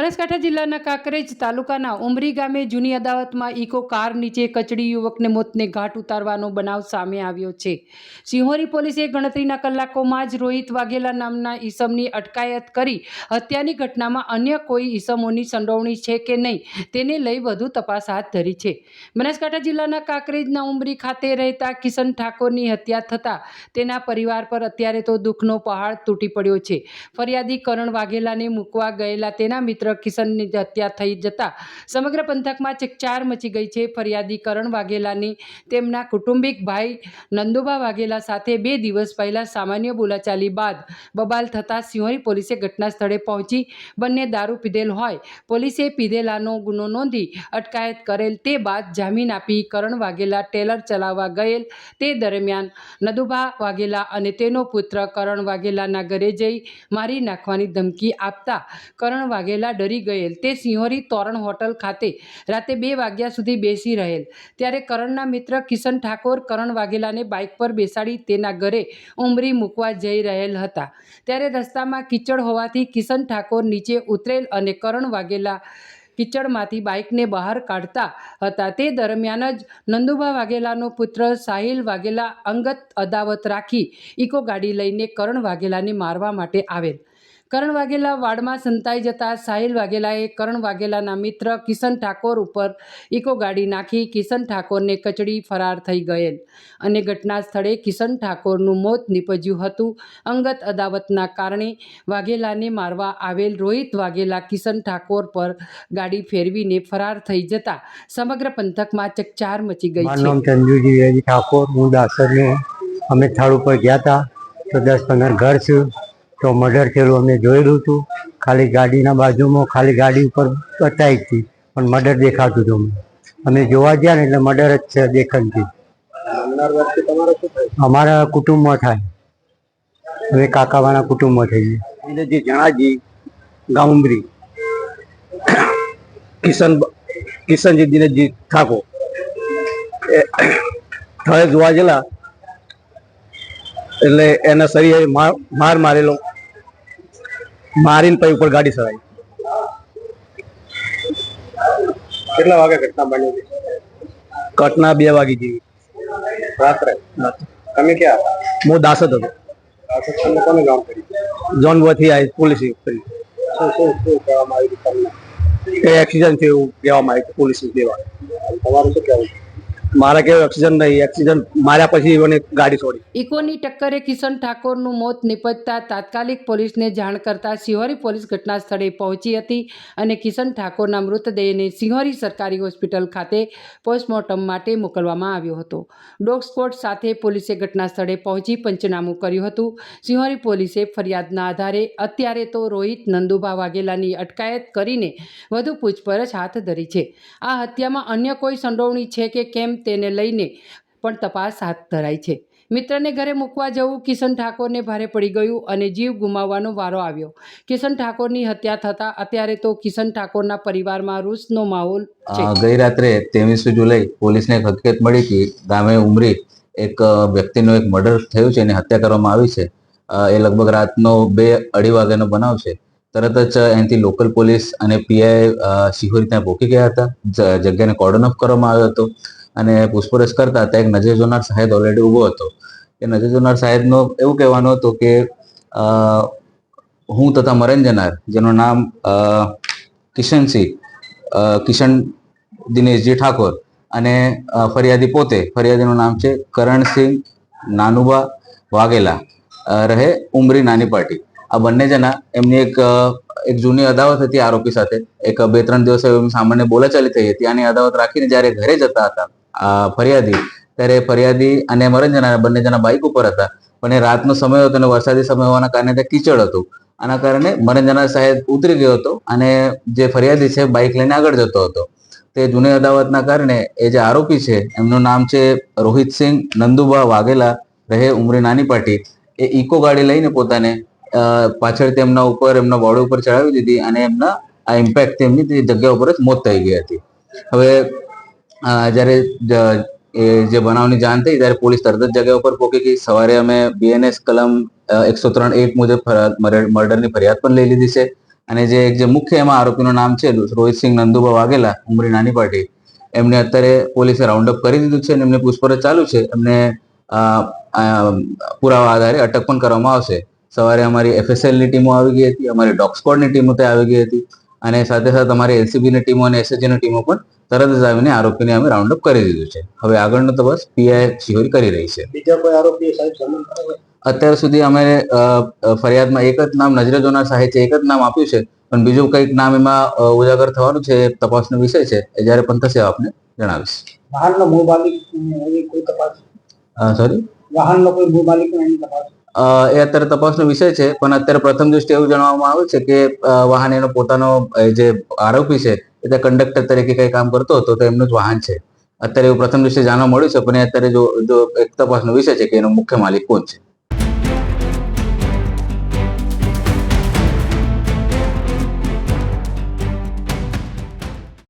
બનાસકાંઠા જિલ્લાના કાંકરેજ તાલુકાના ઉમરી ગામે જૂની અદાવતમાં ઇકો કાર નીચે કચડી યુવકને મોતને ઘાટ ઉતારવાનો બનાવ સામે આવ્યો છે. સિંહોરી પોલીસે ગણતરીના કલાકોમાં જ રોહિત વાઘેલા નામના ઈસમની અટકાયત કરી હત્યાની ઘટનામાં અન્ય કોઈ ઈસમોની સંડોવણી છે કે નહીં તેને લઈ વધુ તપાસ હાથ ધરી છે. બનાસકાંઠા જિલ્લાના કાંકરેજના ઉમરી ખાતે રહેતા કિશન ઠાકોરની હત્યા થતાં તેના પરિવાર પર અત્યારે તો દુઃખનો પહાડ તૂટી પડ્યો છે. ફરિયાદી કરણ વાઘેલાને મૂકવા ગયેલા તેના મિત્ર કિશનની હત્યા થઈ જતા સમગ્ર પંથકમાં ચકચાર મચી ગઈ છે. ફરિયાદી કરણ વાઘેલાની તેમના કુટુંબિક ભાઈ નંદુબા વાઘેલા સાથે બે દિવસ પહેલા સામાન્ય બોલાચાલી બાદ બબાલ થતાં સિંહોરી પોલીસે ઘટના સ્થળે પહોંચી બંને દારૂ પીધેલ હોય. પોલીસે પીધેલાનો ગુનો નોંધી અટકાયત કરેલ તે બાદ જામીન આપી કરણ વાઘેલા ટેલર ચલાવવા ગયેલ. તે દરમિયાન નદુભા વાઘેલા અને તેનો પુત્ર કરણ વાઘેલાના ઘરે જઈ મારી નાખવાની ધમકી આપતા કરણ વાઘેલા ડરી ગયેલ. તે સિંહોરી તોરણ હોટલ ખાતે રાતે બે વાગ્યા સુધી બેસી રહેલ. ત્યારે કરણના મિત્ર કિશન ઠાકોર કરણ વાઘેલાને બાઇક પર બેસાડી તેના ઘરે ઉમરી મૂકવા જઈ રહેલ હતા. ત્યારે રસ્તામાં કિચડ હોવાથી કિશન ઠાકોર નીચે ઉતરેલ અને કરણ વાઘેલા કિચડમાંથી બાઇકને બહાર કાઢતા હતા. તે દરમિયાન જ નંદુભા વાઘેલાનો પુત્ર સાહિલ વાઘેલા અંગત અદાવત રાખી ઇકો ગાડી લઈને કરણ વાઘેલાને મારવા માટે આવેલ. કરણ વાઘેલા વાડમાં સંતાઈ જતા સાહિલ વાઘેલાએ કરણ વાઘેલાના મિત્ર કિશન ઠાકોર ઉપર ઇકો ગાડી નાખી કિશન ઠાકોરને કચડી ફરાર થઈ ગયેલ. અને ઘટના સ્થળે કિશન ઠાકોરનું મોત નીપજ્યું હતું. અંગત અદાવતના કારણે વાઘેલાને મારવા આવેલ રોહિત વાઘેલા કિશન ઠાકોર પર ગાડી ફેરવીને ફરાર થઈ જતા સમગ્ર પંથકમાં ચકચાર મચી ગઈ નામ ચંદુજી ઠાકોર. હું દાસરનું અમે સ્થળ ઉપર ગયા હતા તો દસ પંદર ઘર છે. તો મર્ડર થયેલું અમે જોયેલું હતું. ખાલી ગાડીના બાજુમાં, ખાલી ગાડી ઉપર બતાવી હતી. પણ મર્ડર દેખાતું હતું અમે અમે જોવા ગયા ને એટલે મર્ડર જ છે દેખાતી. અમારા કુટુંબમાં થાય. અમે કાકાવાના કુટુંબમાં થઈએ. જે જણાજી, ગામુંબરી, કિશન, કિશનજી, દિનેશજી ઠાકોર, એ જોવા ગયેલા. એટલે એના શરીરે માર મારેલો. મારીને પછી ઉપર ગાડી ચડાવી કેટલા વાગે ઘટના બની હતી? ઘટના બે વાગી જેવી. રાત્રે? તમે ક્યાં? હતા હું દાસત હતો. સત્સંગને કોને કરી જોન વથી આવી પોલીસ કરી શું શું શું કહેવામાં આવ્યું તમને? એ એક્સિડન્ટ થયું કહેવામાં આવ્યું પોલીસ દેવા તમારું શું કહેવું? મારા કે એક્સિડન્ટ નહીં એક્સિડન્ટ માર્યા પછી મને ગાડી છોડી. ઇકોની ટક્કરે કિશન ઠાકોરનું મોત નિપજતા તાત્કાલિક પોલીસને જાણ કરતા સિંહોરી પોલીસ ઘટના સ્થળે પહોંચી હતી અને કિશન ઠાકોરના મૃતદેહને સિંહોરી સરકારી હોસ્પિટલ ખાતે પોસ્ટમોર્ટમ માટે મોકલવામાં આવ્યો હતો. ડોગ સ્ક્વોડ સાથે પોલીસે ઘટના સ્થળે પહોંચી પંચનામું કર્યું હતું. સિંહોરી પોલીસે ફરિયાદના આધારે અત્યારે તો રોહિત નંદુભા વાઘેલાની અટકાયત કરીને વધુ પૂછપરછ હાથ ધરી છે. આ હત્યામાં અન્ય કોઈ સંડોવણી છે કે કેમ તેને લઈને પણ તપાસ હાથ ધરાઈ છે. મિત્રને ઘરે મૂકવા જવું કિશન ઠાકોરને ભારે પડી ગયું અને જીવ ગુમાવવાનો વારો આવ્યો. કિશન ઠાકોરની હત્યા થતાં અત્યારે તો કિશન ઠાકોરના પરિવારમાં રૂસનો માહોલ ગઈ રાત્રે ત્રેવીસમી જુલાઈ પોલીસને એક હકીકત મળી હતી. ગામે ઉમરી એક વ્યક્તિનો એક મર્ડર થયું છે એની હત્યા કરવામાં આવી છે. એ લગભગ રાતનો બે અઢી વાગ્યાનો બનાવ છે. તરત જ અહીંથી લોકલ પોલીસ અને પીઆઈ શિહોરી ત્યાં પહોંચી ગયા હતા. જગ્યાને કોર્ડન ઓફ કરવામાં આવ્યો હતો. અને પૂછપરછ કરતા ત્યાં એક નજર જોનાર સાહેબ ઓલરેડી ઊભો હતો. એ નજર જોનાર સાહેબનો એવું કહેવાનું હતું કે હું તથા મરણ જનાર, જેનું નામ કિશનસિંહ કિશન દિનેશજી ઠાકોર અને ફરિયાદી પોતે, ફરિયાદીનું નામ છે કરણસિંહ નાનુબા વાઘેલા રહે ઉમરી નાની પાર્ટી. આ બંને જણા એમની એક એક જૂની અદાવત હતી આરોપી સાથે. એક બે ત્રણ દિવસ સામાન્ય બોલાચાલી થઈ હતી. આની અદાવત રાખીને જ્યારે ઘરે જતા હતા ફરિયાદી. ત્યારે ફરિયાદી અને મરણ બંને જણા બાઇક ઉપર હતા. પણ એ રાતનો સમય હતો અને વરસાદી સમય હોવાના કારણે ત્યાં કીચડ હતું. આના કારણે મરંજના સાહેબ ઉતરી ગયો હતો અને જે ફરિયાદી છે બાઇક લઈને આગળ જતો હતો. તે જૂની અદાવતના કારણે એ જે આરોપી છે, એમનું નામ છે રોહિતસિંહ નંદુબા વાઘેલા, રહે ઉમરી નાની પાટી. એ ઇકો ગાડી લઈને પોતાને પાછળ તેમના ઉપર, એમના બોડી ઉપર ચડાવી દીધી અને એમના, આ ઇમ્પેક્ટ તેમની તે જગ્યા ઉપર જ મોત થઈ ગઈ હતી. હવે જ્યારે એ જે બનાવની જાણ થઈ ત્યારે પોલીસ તરત જ જગ્યા ઉપર પહોંચી ગઈ. સવારે અમે બીએનએસ કલમ એકસો ત્રણ એક મુજબ મર્ડરની ફરિયાદ પણ લઈ લીધી છે. અને જે એક જે મુખ્ય એમાં આરોપીનું નામ છે રોહિતસિંહ નંદુબા વાઘેલા, ઉમરી નાની પાટી એમને અત્યારે પોલીસે રાઉન્ડ અપ કરી દીધું છે અને એમની પૂછપરછ ચાલુ છે. એમને પુરાવા આધારે અટક પણ કરવામાં આવશે. સવારે અમારી એફએસએલની ટીમો આવી ગઈ હતી, અમારી ડોગ સ્કોડની ટીમો ત્યાં આવી ગઈ હતી. અને સાથે સાથે અમારી એલસીબી ની ટીમો અને SHG ની ટીમો પણ તરત જ આવીને આરોપીને અમે રાઉન્ડ અપ કરી દીધું છે. હવે આગળનો તપાસ પીઆઈ શિહોરી કરી રહી છે. બીજા કોઈ આરોપી સાહેબ અત્યાર સુધી અમે ફરિયાદમાં એક જ નામ નજરે જોનાર સાહેબ એક જ નામ આપ્યું છે પણ બીજું કંઈક નામ એમાં ઉજાગર થવાનું છે તપાસનો વિષય છે એ જ્યારે પણ થશે આપને જણાવીશ. વાહનનો મૂળ માલિક કોઈ તપાસ? સોરી વાહનનો કોઈ મૂળ માલિક એની તપાસ? એ અત્યારે તપાસનો વિષય છે, પણ અત્યારે પ્રથમ દૃષ્ટિએ એવું જણાવવામાં આવે છે કે વાહન એનો પોતાનો જે આરોપી છે, એ તે કંડક્ટર તરીકે કઈ કામ કરતો હતો, તો એમનું જ વાહન છે. અત્યારે એવું પ્રથમ દૃષ્ટિએ જાણવા મળ્યું છે, પણ એ અત્યારે જો એક તપાસનો વિષય છે કે એનો મુખ્ય માલિક કોણ છે.